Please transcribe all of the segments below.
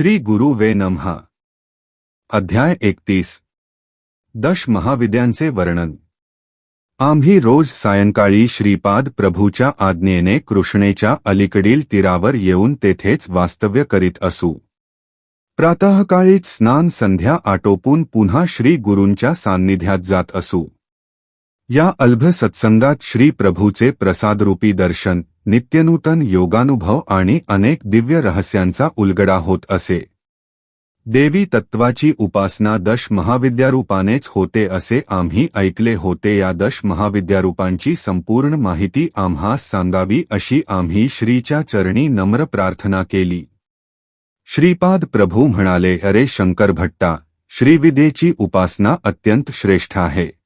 श्री गुरु वे नमहा अध्याय एकतीस. दश महाविद्यांचे वर्णन. आम्ही रोज सायंकाळी श्रीपाद प्रभूच्या आज्ञेने कृष्णेच्या अलीकडील तीरावर येऊन तेथेच वास्तव्य करीत असू. प्रातःकाळीच स्नान संध्या आटोपून पुन्हा श्री गुरूंच्या सान्निध्यात जात असू. या अल्भ सत्संगात श्री प्रभूचे प्रसादरूपी दर्शन. नित्यनूतन योगानुभव आणि अनेक दिव्य रहस्यांचा उलगडा होत असे. देवी तत्वाची उपासना दश महाविद्यारूपानेच होते असे आम्ही ऐकले होते. या दश महाविद्यारूपांची संपूर्ण माहिती आम्हास सांगावी अशी आम्ही श्रीच्या चरणी नम्र प्रार्थना केली. श्रीपाद प्रभू म्हणाले अरे शंकर भट्टा श्रीविदेची उपासना अत्यंत श्रेष्ठ आहे.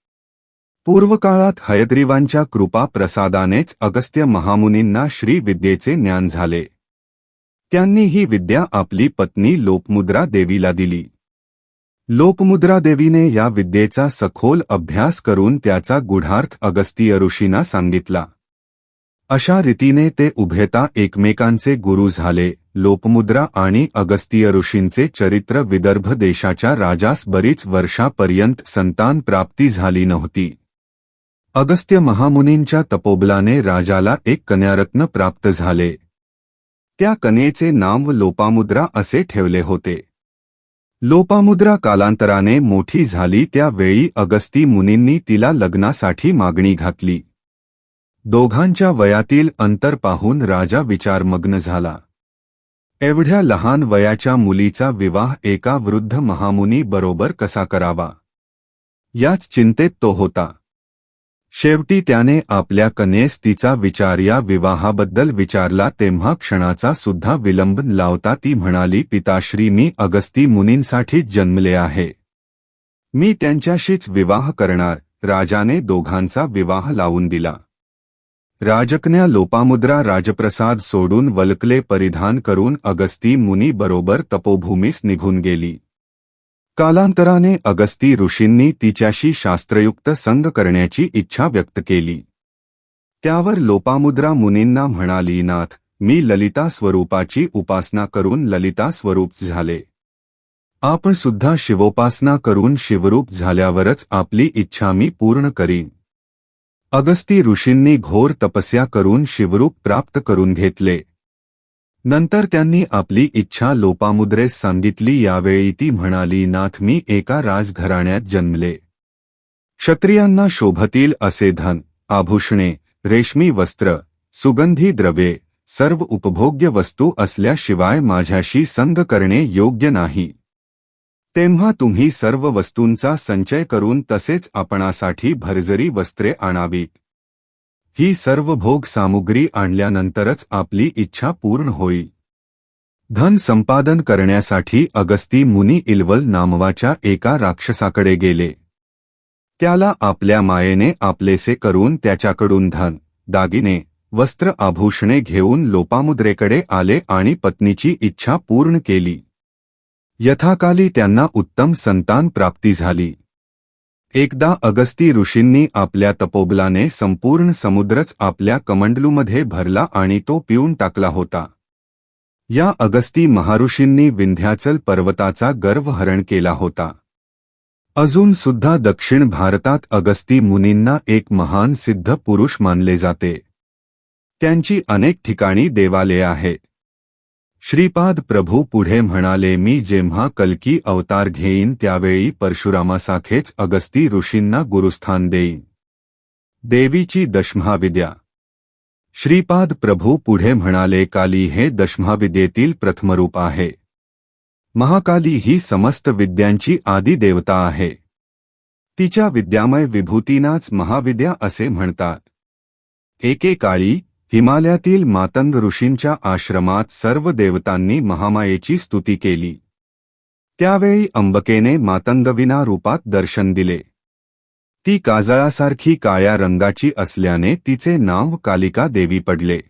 पूर्वकाळात हयग्रीवांच्या कृपा प्रसादानेच अगस्त्य महामुनींना श्रीविद्येचे ज्ञान झाले. त्यांनी ही विद्या आपली पत्नी लोपमुद्रा देवीला दिली. लोपमुद्रा देवीने या विद्येचा सखोल अभ्यास करून त्याचा गुढार्थ अगस्तीय ऋषींना सांगितला. अशा रीतीने ते उभेता एकमेकांचे गुरु झाले. लोपमुद्रा आणि अगस्तीय ऋषींचे चरित्र विदर्भ देशाच्या राजास बरीच वर्षापर्यंत संतान प्राप्ती झाली नव्हती. अगस्त्य महामुनींच्या तपोबलाने राजाला एक कन्यारत्न प्राप्त झाले. त्या कनेचे नाव लोपामुद्रा असे ठेवले होते. लोपामुद्रा कालांतराने मोठी झाली त्यावेळी अगस्ती मुनींनी तिला लग्नासाठी मागणी घातली. दोघांच्या वयातील अंतर पाहून राजा विचारमग्न झाला. एवढ्या लहान वयाच्या मुलीचा विवाह एका वृद्ध महामुनी बरोबर कसा करावा? याच चिंतेत तो होता. शेवटी त्याने आपल्या कनेस तिचा विचार या विवाहाबद्दल विचारला तेव्हा क्षणाचा सुद्धा विलंब लावता ती म्हणाली पिताश्री मी अगस्ती मुनींसाठीच जन्मले आहे. मी त्यांच्याशीच विवाह करणार. राजाने दोघांचा विवाह लावून दिला. राजकन्या लोपामुद्रा राजप्रसाद सोडून वलकले परिधान करून अगस्ती मुनी बरोबर तपोभूमीस निघून गेली. कालांतराने अगस्ती ऋषींनी तिच्याशी शास्त्रयुक्त संग करण्याची इच्छा व्यक्त केली. त्यावर लोपामुद्रा मुनींना म्हणाली नाथ मी ललिता स्वरूपाची उपासना करून ललिता स्वरूप झाले. आपण सुद्धा शिवोपासना करून शिवरूप झाल्यावरच आपली इच्छा मी पूर्ण करीन. अगस्ती ऋषींनी घोर तपस्या करून शिवरूप प्राप्त करून घेतले. नंतर त्यांनी आपली इच्छा लोपामुद्रेस सांगितली यावेळी ती म्हणाली नाथ मी एका राजघराण्यात जन्मले. क्षत्रियांना शोभतील असे धन आभूषणे रेशमी वस्त्र सुगंधी द्रव्ये सर्व उपभोग्य वस्तू असल्याशिवाय माझ्याशी संग करणे योग्य नाही. तेव्हा तुम्ही सर्व वस्तूंचा संचय करून तसेच आपणासाठी भरजरी वस्त्रे आणावीत. ही सर्व भोग सामुग्री आणल्यानंतरच आपली इच्छा पूर्ण होईल धन संपादन करण्यासाठी अगस्ती मुनी इल्वल नामवाच्या एका राक्षसाकडे गेले. त्याला आपल्या मायेने आपलेसे करून त्याच्याकडून धन दागिने वस्त्र आभूषणे घेऊन लोपामुद्रेकडे आले आणि पत्नीची इच्छा पूर्ण केली. यथाकाली त्यांना उत्तम संतान प्राप्ती झाली. एकदा अगस्ती ऋषींनी आपल्या तपोबलाने संपूर्ण समुद्रच आपल्या कमंडलूमध्ये भरला आणि तो पिऊन टाकला होता. या अगस्ती महाऋषींनी विंध्याचल पर्वताचा गर्वहरण केला होता. अजून सुद्धा दक्षिण भारतात अगस्ती मुनींना एक महान सिद्ध पुरुष मानले जाते. त्यांची अनेक ठिकाणी देवालये आहेत. श्रीपाद प्रभू पुढे म्हणाले मी जेव्हा कलकी अवतार घेईन त्यावेळी परशुरामासाखेच अगस्ती ऋषींना गुरुस्थान देईन. देवीची दशमहाविद्या. श्रीपाद प्रभू पुढे म्हणाले काली हे दशमहाविद्येतील प्रथमरूप आहे. महाकाली ही समस्त विद्यांची आदी देवता आहे. तिच्या विद्यामय विभूतीनाच महाविद्या असे म्हणतात. एकेकाळी हिमालयातील मातंग ऋषींच्या आश्रमात सर्व देवतांनी महामायेची स्तुती केली. त्यावेळी अंबकेने मातंगविना रूपात दर्शन दिले. ती काजळासारखी काळ्या रंगाची असल्याने तिचे नाव कालिका देवी पडले.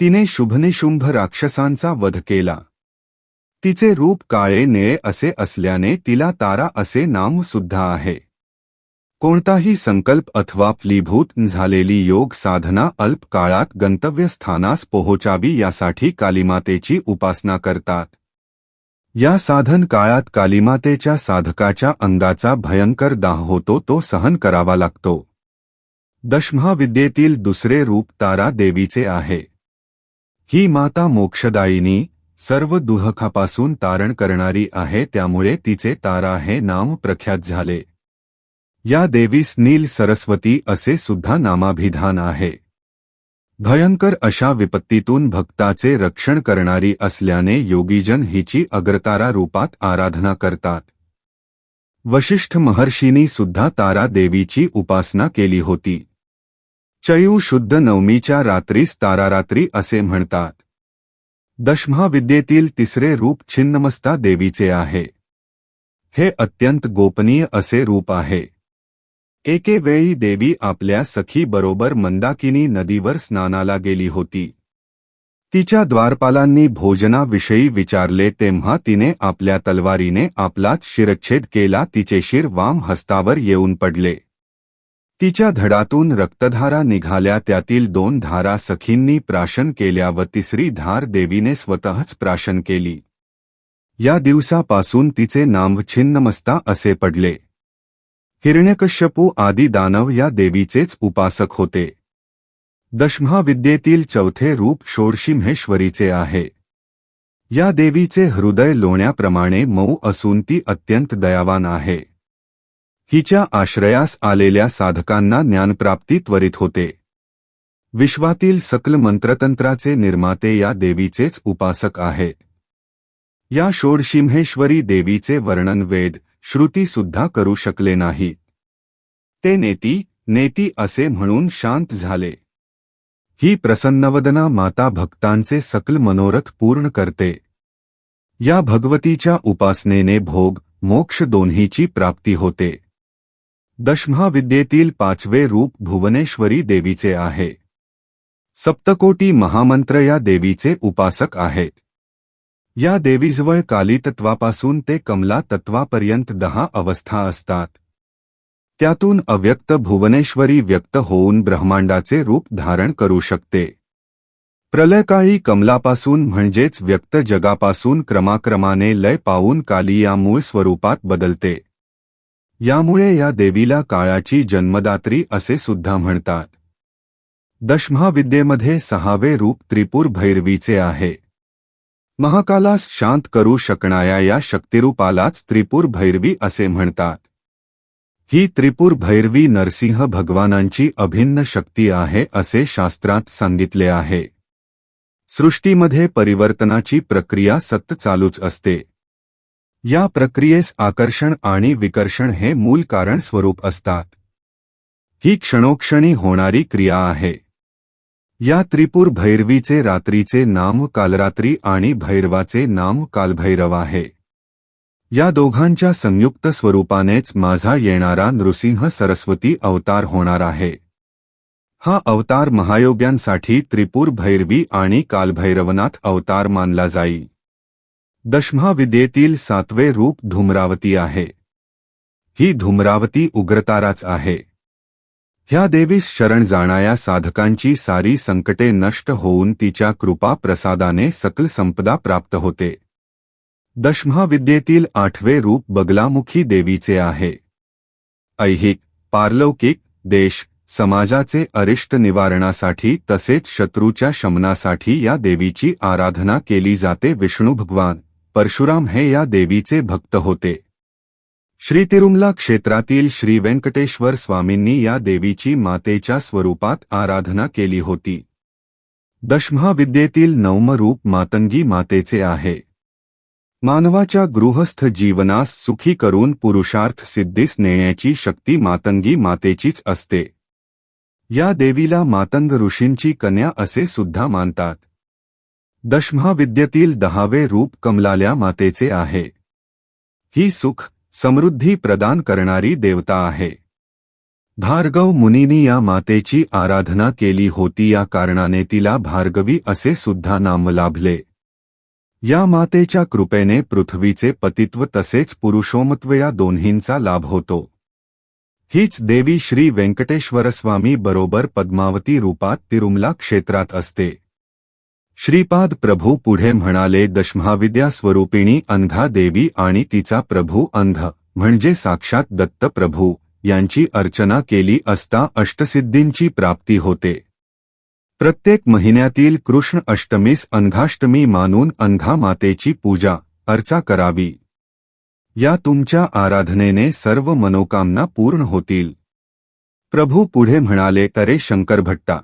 तिने शुभनिशुंभ राक्षसांचा वध केला. तिचे रूप काळे निळे असे असल्याने तिला तारा असे नाम सुद्धा आहे. कोणताही संकल्प अथवा फलीभूत झालेली योग साधना अल्प काळात गंतव्यस्थानास पोहोचावी यासाठी कालीमातेची उपासना करतात. या साधन काळात कालिमातेच्या साधकाच्या अंगाचा भयंकर दाह होतो तो सहन करावा लागतो. दशमहाविद्येतील दुसरे रूप तारा देवीचे आहे. ही माता मोक्षदायिनी सर्व दुहखापासून तारण करणारी आहे त्यामुळे तिचे तारा हे नाम प्रख्यात झाले. या देवीस नील सरस्वती असे सुद्धा नामाभिधान आहे. भयंकर अशा विपत्तीतून भक्ताचे रक्षण करणारी असल्याने योगीजन हिची अग्रतारा रूपात आराधना करतात. वशिष्ठ महर्षींनी सुद्धा तारा देवीची उपासना केली होती. चयू शुद्ध नवमीच्या रात्रीस तारारात्री असे म्हणतात. दशमहाविद्येतील तिसरे रूप छिन्नमस्ता देवीचे आहे. हे अत्यंत गोपनीय असे रूप आहे. एके वेळी देवी आपल्या सखीबरोबर मंदाकिनी नदीवर स्नानाला गेली होती. तिच्या द्वारपालांनी भोजनाविषयी विचारले तेव्हा तिने आपल्या तलवारीने आपलाच शिरच्छेद केला तिचे शिर वाम हस्तावर येऊन पडले. तिच्या धडातून रक्तधारा निघाल्या त्यातील दोन धारा सखींनी प्राशन केल्या व तिसरी धार देवीने स्वतःच प्राशन केली. या दिवसापासून तिचे नाम छिन्नमस्ता असे पडले. हिरण्यकश्यपू आदी दानव या देवीचेच उपासक होते. दशमहाविद्येतील चौथे रूप षोडशिम्हेश्वरीचे आहे. या देवीचे हृदय लोण्याप्रमाणे मऊ असून ती अत्यंत दयावान आहे. हिच्या आश्रयास आलेल्या साधकांना ज्ञानप्राप्ती त्वरित होते. विश्वातील सकल मंत्रतंत्राचे निर्माते या देवीचेच उपासक आहेत या षोडशिम्हेश्वरी देवीचे वर्णन वेद श्रुती सुद्धा करू शकले नाहीत. ते नेती नेती असे म्हणून शांत झाले. ही प्रसन्नवदना माता भक्तांचे सकल मनोरथ पूर्ण करते. या भगवतीच्या उपासनेने भोग मोक्ष दोन्हीची प्राप्ती होते. दशमहाविद्येतील पाचवे रूप भुवनेश्वरी देवीचे आहे. सप्तकोटी महामंत्र या देवीचे उपासक आहेत. या देवीजवळ कालीतत्वापासून ते कमला तत्वापर्यंत दहा अवस्था असतात. त्यातून अव्यक्त भुवनेश्वरी व्यक्त होऊन ब्रह्मांडाचे रूप धारण करू शकते. प्रलयकाळी कमलापासून म्हणजेच व्यक्त जगापासून क्रमाक्रमाने लय पावून काली या मूळ स्वरूपात बदलते. यामुळे या देवीला काळाची जन्मदात्री असे सुद्धा म्हणतात. दशमहाविद्येमध्ये सहावे रूप त्रिपूर भैरवीचे आहे. महाकालास शांत करू शकणाऱ्या या शक्तिरूपालाच त्रिपूर भैरवी असे म्हणतात. ही त्रिपूर भैरवी नरसिंह भगवानांची अभिन्न शक्ती आहे असे शास्त्रात सांगितले आहे. सृष्टीमध्ये परिवर्तनाची प्रक्रिया सत चालूच असते. या प्रक्रियेस आकर्षण आणि विकर्षण हे मूल कारण स्वरूप असतात. ही क्षणोक्षणी होणारी क्रिया आहे. या त्रिपूर भैरवीचे रात्रीचे नाम कालरात्री आणि भैरवाचे नाम कालभैरव आहे. या दोघांच्या संयुक्त स्वरूपानेच माझा येणारा नृसिंह सरस्वती अवतार होणार आहे. हा अवतार महायोग्यांसाठी त्रिपूर भैरवी आणि कालभैरवनाथ अवतार मानला जाई. दशमहाविद्येतील सातवे रूप धूम्रावती आहे. ही धूम्रावती उग्रताराच आहे. ह्या देवीस शरण जाणाया साधकांची सारी संकटे नष्ट होऊन तिच्या कृपा प्रसादाने सकल संपदा प्राप्त होते. दशमहाविद्येतील आठवे रूप बगलामुखी देवीचे आहे. ऐहिक पारलौकिक देश समाजाचे अरिष्ट निवारणासाठी तसेच शत्रूच्या शमनासाठी या देवीची आराधना केली जाते विष्णू भगवान परशुराम हे या देवीचे भक्त होते. श्री तिरुमला क्षेत्रातील श्री व्यंकटेश्वर स्वामींनी या देवीची मातेच्या स्वरूपात आराधना केली होती. दशमहाविद्येतील नवमरूप मातंगी मातेचे आहे. मानवाच्या गृहस्थ जीवनास सुखी करून पुरुषार्थ सिद्धीस नेण्याची शक्ती मातंगी मातेचीच असते. या देवीला मातंग ऋषींची कन्या असे सुद्धा मानतात. दशमहाविद्येतील दहावे रूप कमलाल्या मातेचे आहे. ही सुख समृद्धी प्रदान करणारी देवता आहे. भार्गव मुनीनी या मातेची आराधना केली होती या कारणाने तिला भार्गवी असे सुद्धा नाम लाभले. या मातेच्या कृपेने पृथ्वीचे पतित्व तसेच पुरुषोमत्व या दोन्हींचा लाभ होतो. हीच देवी श्री व्यंकटेश्वरस्वामी बरोबर पद्मावती रूपात तिरुमला क्षेत्रात असते. श्रीपाद प्रभू पुढे म्हणाले दशमहाविद्या स्वरूपिणी अंधा देवी आणि तिचा प्रभू अंध म्हणजे साक्षात दत्त प्रभू यांची अर्चना केली असता अष्टसिद्धींची प्राप्ती होते. प्रत्येक महिन्यातील कृष्ण अष्टमीस अंघाष्टमी मानून अंघा मातेची पूजा अर्चा करावी. या तुमच्या आराधनेने सर्व मनोकामना पूर्ण होतील. प्रभू पुढे म्हणाले तरे शंकर भट्टा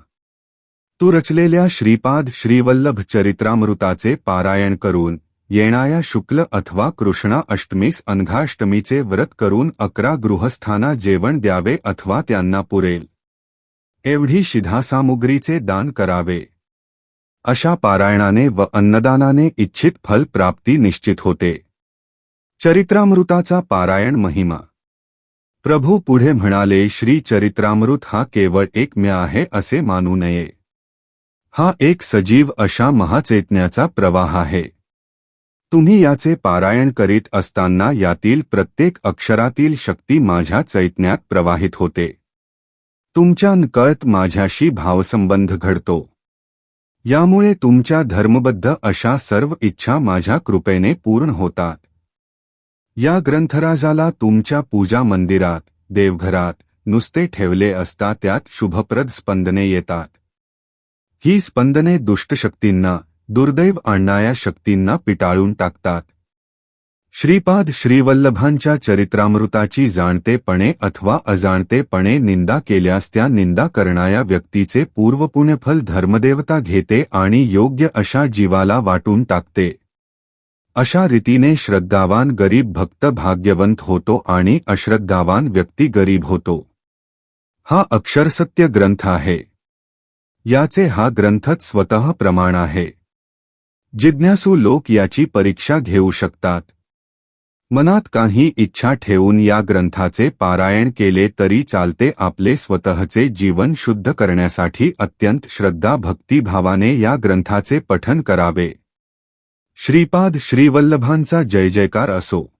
तू रचलेल्या श्रीपाद श्रीवल्लभ चरित्रामृताचे पारायण करून येणाया शुक्ल अथवा कृष्णा अष्टमीस अनघाष्टमीचे व्रत करून अकरा गृहस्थांना जेवण द्यावे अथवा त्यांना पुरेल. एवढी शिधासामुग्रीचे दान करावे. अशा पारायणाने व अन्नदानाने इच्छित फल प्राप्ती निश्चित होते. चरित्रामृताचा पारायण महिमा. प्रभू पुढे म्हणाले श्री चरित्रामृत हा केवळ एक म्या आहे असे मानू नये. हा एक सजीव अशा महाचैतन्याचा प्रवाह आहे. तुम्ही याचे पारायण करीत असताना यातील प्रत्येक अक्षरातील शक्ती माझ्या चैतन्यात प्रवाहित होते. तुमच्या नकळत माझ्याशी भावसंबंध घडतो. यामुळे तुमच्या धर्मबद्ध अशा सर्व इच्छा माझ्या कृपेने पूर्ण होतात. या ग्रंथराजाला तुमच्या पूजा मंदिरात देवघरात नुसते ठेवले असता त्यात शुभप्रद स्पंदने येतात. ही स्पंदने दुष्टशक्तींना दुर्दैव आणणाऱ्या शक्तींना पिटाळून टाकतात. श्रीपाद श्रीवल्लभांच्या चरित्रामृताची जाणतेपणे अथवा अजाणतेपणे निंदा केल्यास त्या निंदा करणाऱ्या व्यक्तीचे पूर्वपुण्यफल धर्मदेवता घेते आणि योग्य अशा जीवाला वाटून टाकते. अशा रीतीने श्रद्धावान गरीब भक्त भाग्यवंत होतो आणि अश्रद्धावान व्यक्ती गरीब होतो. हा अक्षरसत्य ग्रंथ आहे. याचे हा ग्रंथच स्वतः प्रमाण आहे. जिज्ञासू लोक याची परीक्षा घेऊ शकतात. मनात काही इच्छा ठेवून या ग्रंथाचे पारायण केले तरी चालते आपले स्वतःचे जीवन शुद्ध करण्यासाठी अत्यंत श्रद्धा भक्तिभावाने या ग्रंथाचे पठन करावे. श्रीपाद श्रीवल्लभांचा जय जयकार असो.